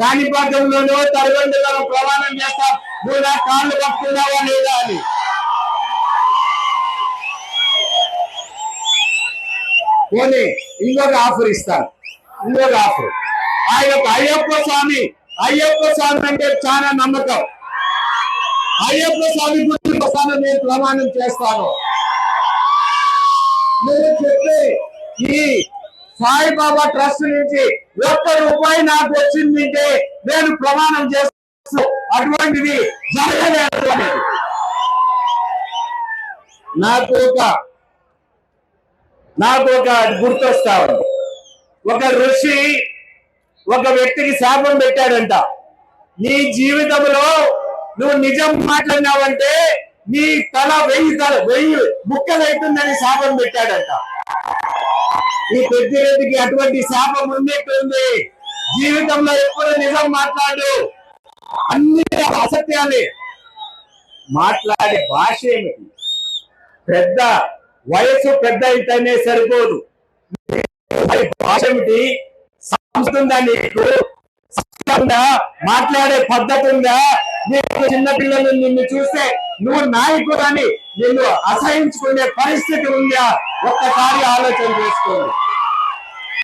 కాణిపాకంలోనూ తల్లిదండ్రులను ప్రమాణం చేస్తా నువ్వు నా కాళ్ళు పట్టుకున్నావా లేదా అని. పోనీ ఇంకొక ఆఫర్ ఇస్తాను. ఇంకొక ఆఫర్. ఆ యొక్క అయ్యప్ప స్వామి అయ్యప్ప స్వామి అంటే చాలా నమ్మకం. అయ్యప్ప స్వామి గురించి ఒకసారి నేను ప్రమాణం చేస్తాను. నేను చెప్పే ఈ సాయిబాబా ట్రస్ట్ నుంచి ఒక్క రూపాయి నాకు వచ్చిందంటే నేను ప్రమాణం చేస్తాను అటువంటిది జరగలేదు. నాకు ఒక నాకు ఒక గుర్తొస్తా ఉంది. ఒక ఋషి ఒక వ్యక్తికి శాపం పెట్టాడంట. నీ జీవితంలో నువ్వు నిజం మాట్లాడినావంటే నీ తల వెయ్యి తల వెయ్యి ముక్కలైతుందని శాపం పెట్టాడంట. ఈ పెద్దిరెడ్డికి అటువంటి శాపం ఉన్నట్టుంది జీవితంలో ఎప్పుడు నిజం మాట్లాడు. అన్ని అసత్యాలే. మాట్లాడే భాష ఏమిటి? పెద్ద వయసు పెద్ద అయితేనే సరిపోదు. భాష ఏమిటి? సంస్కృతి నీకు మాట్లాడే పద్ధతి ఉందా? నీకు చిన్నపిల్లలు నిన్ను చూస్తే నువ్వు నాయకుడు అని నిన్ను అసహించుకునే పరిస్థితి ఉందా? ఒక్కసారి ఆలోచన చేసుకోండి.